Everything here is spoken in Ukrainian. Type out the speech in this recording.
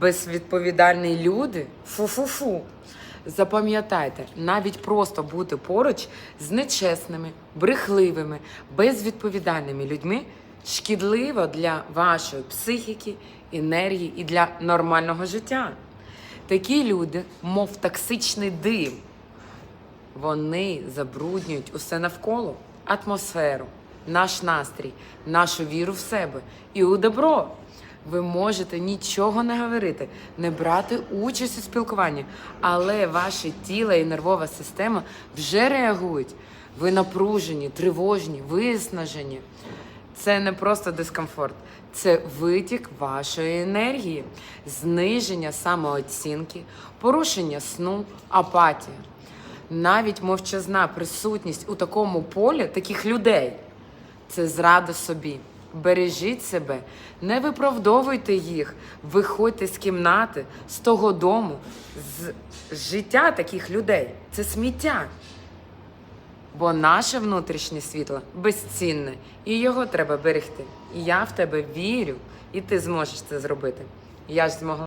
Безвідповідальні люди фу-фу-фу. Запам'ятайте, навіть просто бути поруч з нечесними, брехливими, безвідповідальними людьми шкідливо для вашої психіки, енергії і для нормального життя. Такі люди, мов токсичний дим, вони забруднюють усе навколо атмосферу, наш настрій, нашу віру в себе і у добро. Ви можете нічого не говорити, не брати участь у спілкуванні, але ваше тіло і нервова система вже реагують. Ви напружені, тривожні, виснажені. Це не просто дискомфорт, це витік вашої енергії, зниження самооцінки, порушення сну, апатія. Навіть мовчазна присутність у такому полі таких людей це зрада собі. Бережіть себе, не виправдовуйте їх, виходьте з кімнати, з того дому, з життя таких людей. Це сміття. Бо наше внутрішнє світло безцінне, і його треба берегти. І я в тебе вірю, і ти зможеш це зробити. Я ж змогла.